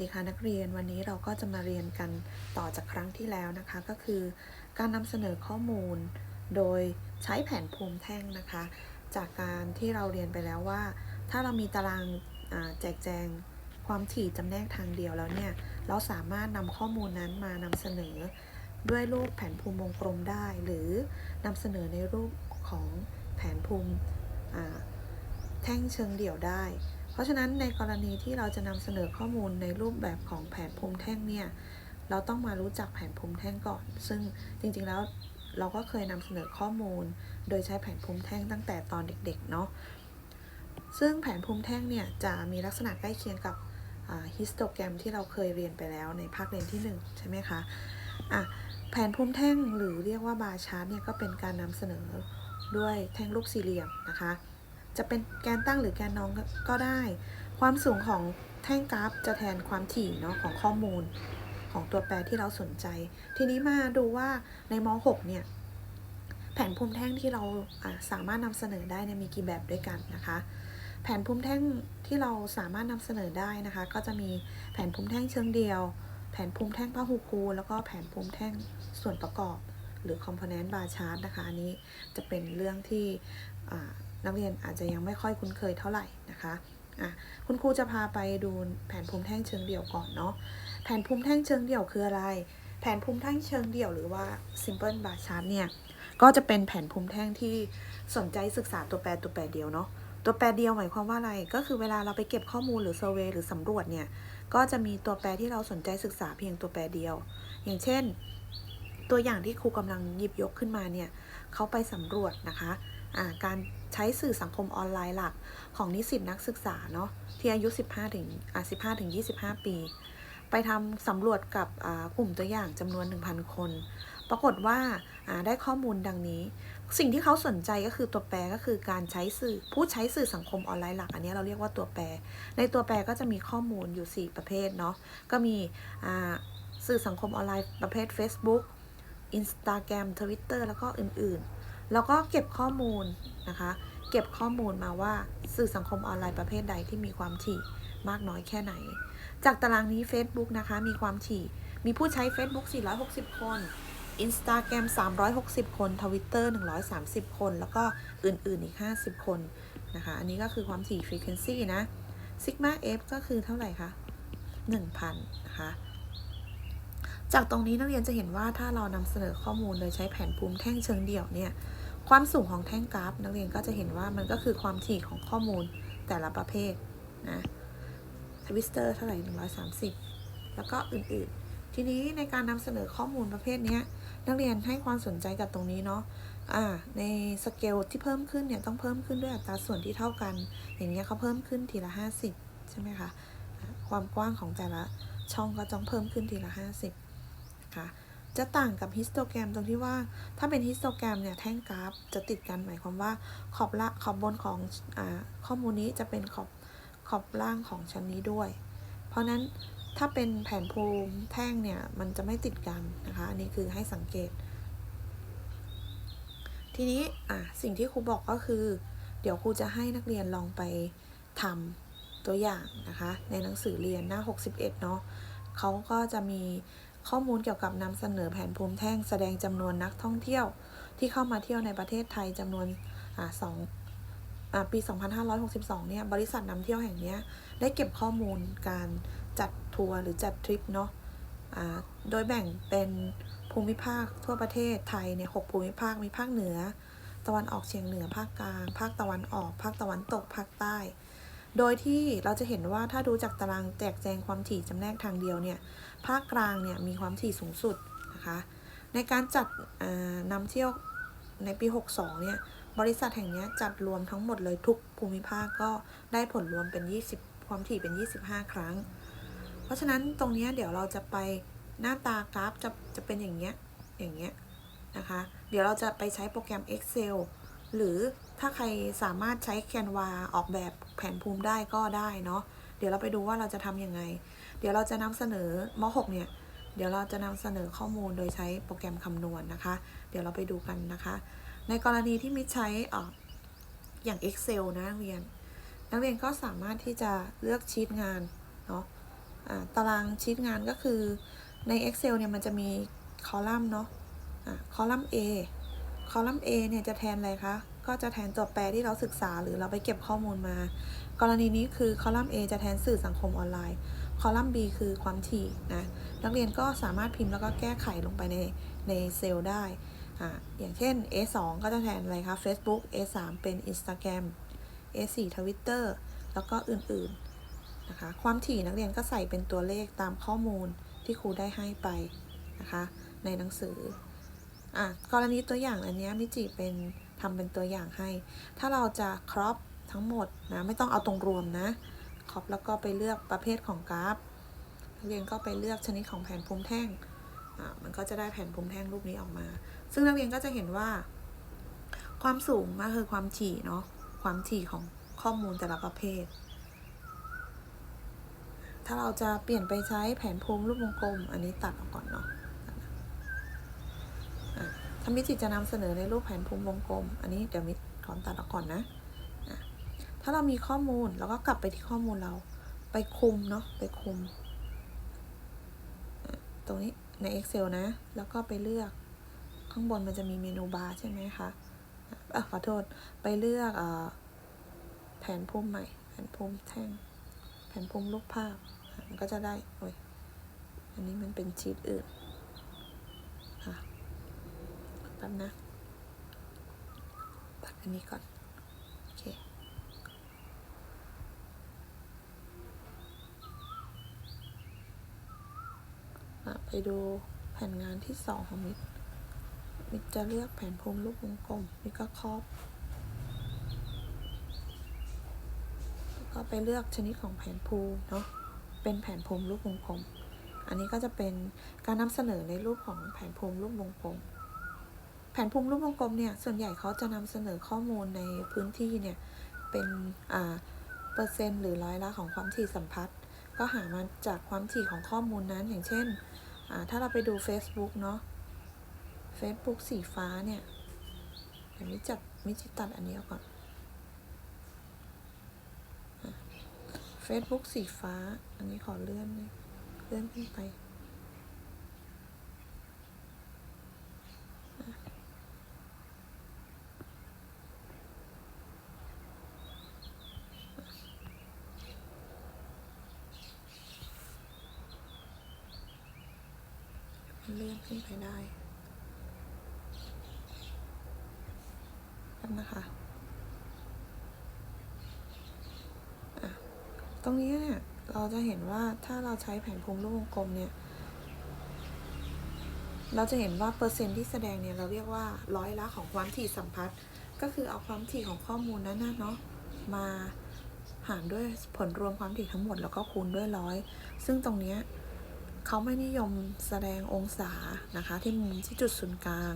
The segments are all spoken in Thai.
ดีค่ะนักเรียนวันนี้เราก็จะมาเรียนกันต่อจากครั้งที่แล้วนะคะ ก็คือการนำเสนอข้อมูล โดยใช้แผนภูมิแท่งนะคะ จากการที่เราเรียนไปแล้วว่า ถ้าเรามีตารางแจกแจงความถี่จำแนกทางเดียวแล้วเนี่ย เราสามารถนำข้อมูลนั้นมานำเสนอ ด้วยรูปแผนภูมิวงกลมได้ หรือนำเสนอในรูปของแผนภูมิแท่งเชิงเดี่ยวได้ ราะฉะนั้นในกรณีที่เราจะนำเสนอข้อมูลในรูปแบบของแผนภูมิแท่งเนี่ย เราต้องมารู้จักแผนภูมิแท่งก่อน ซึ่งจริงๆแล้วเราก็เคยนำเสนอข้อมูล โดยใช้แผนภูมิแท่งตั้งแต่ตอนเด็กๆเนาะ ซึ่งแผนภูมิแท่งเนี่ยจะมีลักษณะใกล้เคียงกับฮิสโตแกรมที่เราเคยเรียนไปแล้วในภาคเรียนที่ 1 ใช่ไหมคะอะแผนภูมิแท่งหรือเรียกว่าบาร์ชาร์ตเนี่ยก็เป็นการนำเสนอด้วยแท่งรูปสี่เหลี่ยมนะคะ จะเป็นแกนตั้งหรือแกนนองก็ได้ ความสูงของแท่งกราฟจะแทนความถี่เนาะของข้อมูลของตัวแปรที่เราสนใจ ทีนี้มาดูว่าในม .6 เนี่ย แผนภูมิแท่งที่เราสามารถนำเสนอได้เนี่ยมีกี่แบบด้วยกันนะคะ แผนภูมิแท่งที่เราสามารถนำเสนอได้นะคะ ก็จะมีแผนภูมิแท่งเชิงเดียว แผนภูมิแท่งพหูกูแล้วก็แผนภูมิแท่งส่วนประกอบ หรือ component bar chart นะคะ อันนี้จะเป็นเรื่องที่ นักเรียนอาจจะยังไม่ค่อยคุ้นเคยเท่าไหร่นะคะอะคุณครูจะพาไปดูแผนภูมิแท่งเชิงเดี่ยวก่อนเนาะแผนภูมิแท่งเชิงเดี่ยวคืออะไร แผนภูมิแท่งเชิงเดี่ยวหรือว่า simple bar chart เนี่ยก็จะเป็นแผนภูมิแท่งที่สนใจศึกษาตัวแปรตัวแปรเดียวเนาะตัวแปรเดียวหมายความว่าอะไร ก็คือเวลาเราไปเก็บข้อมูลหรือเซอร์เวยหรือสำรวจเนี่ย ก็จะมีตัวแปรที่เราสนใจศึกษาเพียงตัวแปรเดียว อย่างเช่น ตัวอย่างที่ครูกำลังหยิบยกขึ้นมาเนี่ยเขาไปสำรวจนะคะะการ ใช้สื่อสังคมออนไลน์หลักของนิสิตนักศึกษาเนาะที่อายุ 15ถึงอะ15ถึง25 ปี ไปทำสำรวจกับกลุ่มตัวอย่างจำนวน 1,000 คน ปรากฏว่าได้ข้อมูลดังนี้ สิ่งที่เขาสนใจก็คือตัวแปรก็คือการใช้สื่อผู้ใช้สื่อสังคมออนไลน์หลัก อันนี้เราเรียกว่าตัวแปร ในตัวแปรก็จะมีข้อมูลอยู่ 4 ประเภทเนาะก็มีสื่อสังคมออนไลน์ประเภท Facebook Instagram Twitter แล้วก็อื่นๆ แล้วก็เก็บข้อมูลนะคะ เก็บข้อมูลมาว่าสื่อสังคมออนไลน์ประเภทใดที่มีความถี่มากน้อยแค่ไหน จากตารางนี้ Facebook นะคะ มีความถี่ มีผู้ใช้ Facebook 460 คน Instagram 360 คน Twitter 130 คน แล้วก็อื่น ๆ อีก 50 คนนะคะ อันนี้ก็คือความถี่ frequency นะ sigma f ก็คือเท่าไหร่คะ 1,000 นะคะ จากตรงนี้นักเรียนจะเห็นว่าถ้าเรานำเสนอข้อมูลโดยใช้แผนภูมิแท่งเชิงเดี่ยวเนี่ยความสูงของแท่งกราฟ นักเรียนก็จะเห็นว่ามันก็คือความถี่ของข้อมูลแต่ละประเภทนะทวิสเตอร์เท่าไหร่130 แล้วก็อื่นๆ ทีนี้ในการนำเสนอข้อมูลประเภทนี้นักเรียนให้ความสนใจกับตรงนี้เนาะอ่าในสเกลที่เพิ่มขึ้นเนี่ยต้องเพิ่มขึ้นด้วยอัตราส่วนที่เท่ากัน อย่างเงี้ยเขาเพิ่มขึ้นทีละ 50 ใช่ไหมคะความกว้างของแต่ละช่องก็ต้องเพิ่มขึ้นทีละ 50 นะคะ จะต่างกับฮิสโตแกรมตรงที่ว่า ถ้าเป็นฮิสโตแกรมเนี่ยแท่งกราฟจะติดกันหมายความว่าขอบละขอบบนของอข้อมูลนี้จะเป็นขอบขอบล่างของชั้นนี้ด้วย เพราะนั้นถ้าเป็นแผนภูมิแท่งเนี่ยมันจะไม่ติดกันนะคะอันนี้คือให้สังเกต ทีนี้อะสิ่งที่ครูบอกก็คือ เดี๋ยวครูจะให้นักเรียนลองไปทำตัวอย่างนะคะ ในหนังสือเรียนหน้า 61 เนาะเขาก็จะมี ข้อมูลเกี่ยวกับนำเสนอแผนภูมิแท่งแสดงจำนวนนักท่องเที่ยว ที่เข้ามาเที่ยวในประเทศไทยจำนวนอสองอปี 2562 เนี่ย บริษัทนำเที่ยวแห่งนี้ได้เก็บข้อมูลการจัดทัวร์หรือจัดทริปเนาะอ่าโดยแบ่งเป็นภูมิภาคทั่วประเทศไทยเนี่ยหกภูมิภาค มีภาคเหนือ ตะวันออกเฉียงเหนือ ภาคกลาง ภาคตะวันออก ภาคตะวันตก ภาคใต้ โดยที่เราจะเห็นว่าถ้าดูจากตารางแจกแจงความถี่จำแนกทางเดียวเนี่ย ภาคกลางเนี่ยมีความถี่สูงสุดนะคะในการจัดนำเที่ยวในปี 62 เนี่ยบริษัทแห่งนี้จัดรวมทั้งหมดเลยทุกภูมิภาคก็ได้ผลรวมเป็น 20 ความถี่เป็น 25 ครั้ง เพราะฉะนั้นตรงนี้เดี๋ยวเราจะไปหน้าตากราฟจะจะเป็นอย่างเงี้ยอย่างเงี้ยนะคะ เดี๋ยวเราจะไปใช้โปรแกรม Excel หรือถ้าใครสามารถใช้ Canva ออกแบบแผนภูมิได้ก็ได้เนาะ เดี๋ยวเราไปดูว่าเราจะทำยังไง เดี๋ยวเราจะนำเสนอม .6 เนี่ย เดี๋ยวเราจะนำเสนอข้อมูลโดยใช้โปรแกรมคำนวณนะคะ เดี๋ยวเราไปดูกันนะคะ ในกรณีที่มิใช้ออย่าง Excel นะนักเรียน นักเรียนก็สามารถที่จะเลือกชีตงานเนาะอ่าตารางชีตงานก็คือใน Excel เนี่ยมันจะมีคอลัมน์เนาะอ่าคอลัมน์ A คอลัมน์ A เนี่ยจะแทนอะไรคะ ก็จะแทนตัวแปรที่เราศึกษาหรือเราไปเก็บข้อมูลมา กรณีนี้คือคอลัมน์ A จะแทนสื่อสังคมออนไลน์ คอลัมน์ B คือความถี่นะนักเรียนก็สามารถพิมพ์แล้วก็แก้ไขลงไปในในเซลล์ได้อ่าอย่างเช่น A2 ก็จะแทนอะไรคะ Facebook A3 เป็น Instagram A4 Twitter แล้วก็อื่นๆนะคะความถี่นักเรียนก็ใส่เป็นตัวเลขตามข้อมูลที่ครูได้ให้ไปนะคะในหนังสืออะกรณีตัวอย่างอันนี้มิจิเป็น ทำเป็นตัวอย่างให้ ถ้าเราจะครอปทั้งหมดนะไม่ต้องเอาตรงรวมนะครอปแล้วก็ไปเลือกประเภทของกราฟเรียนก็ไปเลือกชนิดของแผ่นภูมิแท่งอ่ามันก็จะได้แผ่นภูมิแท่งรูปนี้ออกมา ซึ่งนักเรียนก็จะเห็นว่า ความสูงก็คือความถี่เนาะ ความถี่ของข้อมูลแต่ละประเภท ถ้าเราจะเปลี่ยนไปใช้แผนภูมิรูปวงกลม อันนี้ตัดออกก่อนเนาะ อะถ้ามิจิจะนำเสนอในรูปแผนภูมิวงกลม อันนี้เดี๋ยวมิขอนตัดออกก่อนนะ ถ้าเรามีข้อมูลเราก็กลับไปที่ข้อมูลเรา ไปคุมเนาะ ไปคุม ตรงนี้ใน Excel นะ แล้วก็ไปเลือก ข้างบนมันจะมีเมนูบาร์ใช่ไหมคะอะขอโทษ ไปเลือกอแผนภูมิใหม่ แผนภูมิแท่ง แผนภูมิรูปภาพ มันก็จะได้ โอ้ย อันนี้มันเป็นชีตอื่นค่ะ แป๊บนะตัดอันนี้ก่อน โอเค ไปดูแผนงานที่สองของมิตรมิตรจะเลือกแผนภูมิรูปวงกลมมิตรก็ครอบก็ไปเลือกชนิดของแผนภูมิเนาะ เป็นแผนภูมิรูปวงกลม อันนี้ก็จะเป็นการนำเสนอในรูปของแผนภูมิรูปวงกลม แผนภูมิรูปวงกลมเนี่ยส่วนใหญ่เขาจะนำเสนอข้อมูลในพื้นที่เนี่ยเป็นอ่าเปอร์เซ็นต์หรือร้อยละของความถี่สัมพัทธ์ ก็หามาจากความถี่ของข้อมูลนั้นอย่างเช่นอ่าถ้าเราไปดู Facebook เนาะ Facebook สีฟ้าเนี่ยเดี๋ยวมิจับมิจิตัดอันนี้ออกก่อนอะ Facebook สีฟ้า อันนี้ขอเลื่อนเลยเลื่อนขึ้นไป เลื่อนขึ้นไปได้แป๊บนะคะตรงนี้เนี่ยเราจะเห็นว่าถ้าเราใช้แผนภูมิรูปวงกลมเนี่ย เราจะเห็นว่าเปอร์เซ็นต์ที่แสดงเนี่ยเราเรียกว่าร้อยละของความถี่สัมพัทธ์ ก็คือเอาความถี่ของข้อมูลนั้นนะเนาะมาหารด้วยผลรวมความถี่ทั้งหมดแล้วก็คูณด้วยร้อย ซึ่งตรงเนี้ย เขาไม่นิยมแสดงองศานะคะที่มุมที่จุดศูนย์กลาง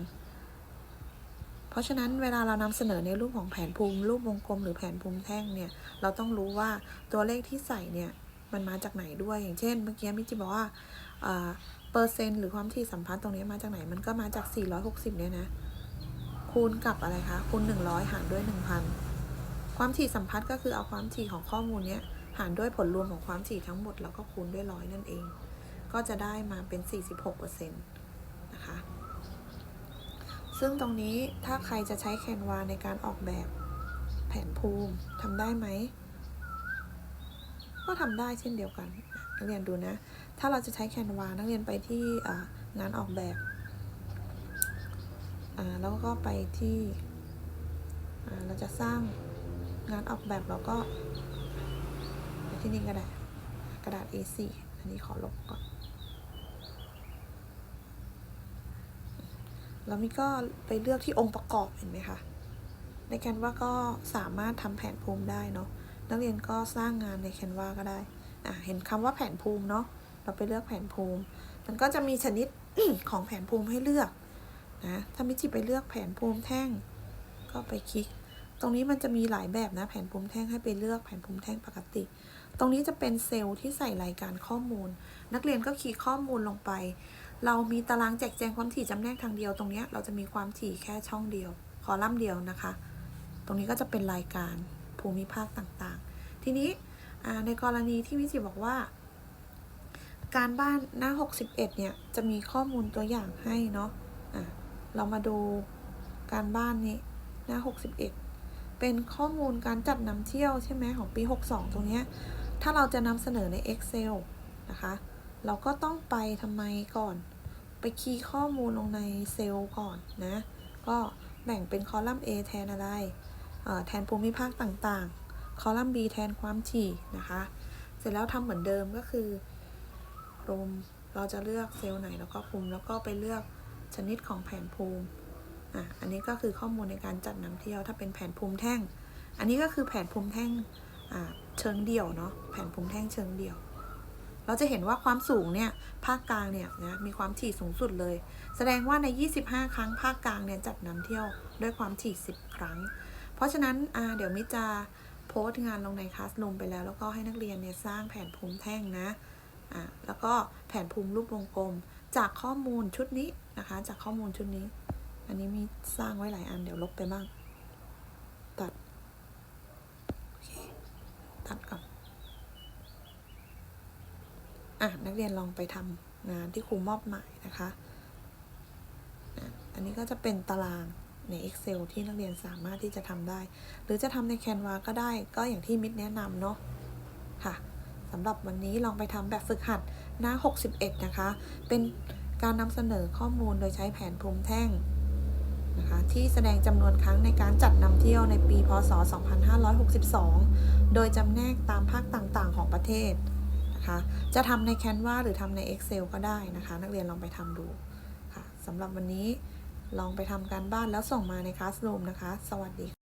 เพราะฉะนั้นเวลาเรานำเสนอในรูปของแผนภูมิ รูปวงกลมหรือแผนภูมิแท่งเนี่ยเราต้องรู้ว่าตัวเลขที่ใส่เนี่ยมันมาจากไหนด้วยอย่างเช่น เมื่อกี้มิจิบอกว่าอ่าเปอร์เซ็นต์หรือความถี่สัมพัทธ์ตรงนี้มาจากไหนมันก็มาจาก 460 เนี่ยนะคูณกับอะไรคะคูณ 100 หารด้วย 1,000 ความถี่สัมพัทธ์ก็คือเอาความถี่ของข้อมูลเนี้ยหารด้วยผลรวมของความถี่ทั้งหมดแล้วก็คูณด้วยร้อยนั่นเอง ก็จะได้มาเป็น 46%นะคะ ซึ่งตรงนี้ถ้าใครจะใช้แคนวาในการออกแบบแผนภูมิทำได้ไหม ก็ทำได้เช่นเดียวกัน นักเรียนดูนะ ถ้าเราจะใช้แคนวานักเรียนไปที่งานออกแบบแล้วก็ไปที่เราจะสร้างงานออกแบบเราก็ไปที่นี่ก็ได้กระดาษ A4 อันนี้ขอลบก่อน แล้วมิก็ไปเลือกที่องค์ประกอบเห็นไหมคะในแคนวาก็สามารถทำแผนภูมิได้เนาะนักเรียนก็สร้างงานในแคนวาก็ได้อะเห็นคำว่าแผนภูมิเนาะเราไปเลือกแผนภูมิ มันก็จะมีชนิดของแผนภูมิให้เลือกนะถ้ามิจิไปเลือกแผนภูมิแท่ง ก็ไปคลิก ตรงนี้มันจะมีหลายแบบนะแผนภูมิแท่งให้ไปเลือกแผนภูมิแท่งปกติ ตรงนี้จะเป็นเซลล์ที่ใส่รายการข้อมูล นักเรียนก็คีย์ข้อมูลลงไป เรามีตารางแจกแจงความถี่จำแนกทางเดียวตรงนี้เราจะมีความถี่แค่ช่องเดียว คอลัมน์เดียวนะคะ ตรงนี้ก็จะเป็นรายการภูมิภาคต่างๆ ทีนี้ในกรณีที่มิจิบอกว่า การบ้านหน้า 61 เนี่ย จะมีข้อมูลตัวอย่างให้เนาะะเรามาดูการบ้านนี้หน้า 61 เป็นข้อมูลการจัดนำเที่ยวใช่ไหมของปี 62 ตรงนี้ถ้าเราจะนำเสนอใน Excel นะคะ เราก็ต้องไปทำไมก่อน ไปคีย์ข้อมูลลงในเซลล์ก่อนนะ ก็แบ่งเป็นคอลัมน์ A แทนอะไรอ่อแทนภูมิภาคต่างๆ คอลัมน์ B แทนความถี่นะคะ เสร็จแล้วทำเหมือนเดิมก็คือรวมเราจะเลือกเซลล์ไหนแล้วก็ภูมิแล้วก็ไปเลือกชนิดของแผนภูมิอะอันนี้ก็คือข้อมูลในการจัดนำเที่ยวถ้าเป็นแผนภูมิแท่ง อันนี้ก็คือแผนภูมิแท่งอ่าเชิงเดี่ยวเนาะแผนภูมิแท่งเชิงเดี่ยว เราจะเห็นว่าความสูงเนี่ยภาคกลางเนี่ยนะมีความถี่สูงสุดเลย แสดงว่าใน 25 ครั้งภาคกลางเนี่ยจัดนำเที่ยวด้วยความถี่ 10 ครั้ง เพราะฉะนั้นอ่าเดี๋ยวมิจจะโพสต์งานลงในคลาส o ูมไปแล้ว แล้วก็ให้นักเรียนเนี่ยสร้างแผนภูมิแท่งนะอ่าแล้วก็แผนภูมิรูปวงกลม จากข้อมูลชุดนี้นะคะ จากข้อมูลชุดนี้ อันนี้มีสร้างไว้หลายอันเดี๋ยวลบไปบ้างตัด โอเค ตัดก่อน อะนักเรียนลองไปทำงานที่ครูมอบหมายนะคะอะอันนี้ก็จะเป็นตารางใน Excel ที่นักเรียนสามารถที่จะทำได้ หรือจะทำใน Canva ก็ได้ก็อย่างที่มิตรแนะนำเนาะค่ะสำหรับวันนี้ลองไปทำแบบฝึกหัดหน้า 61 นะคะ เป็นการนำเสนอข้อมูลโดยใช้แผนภูมิแท่งนะคะที่แสดงจำนวนครั้งในการจัดนำเที่ยวในปี พศ 2562 โดยจำแนกตามภาคต่างๆ ของประเทศ นะคะ จะทำใน Canva หรือทำใน Excel ก็ได้นะคะ นักเรียนลองไปทำดูค่ะสำหรับวันนี้ลองไปทำการบ้านแล้วส่งมาในคลาสรูมนะคะ สวัสดีค่ะ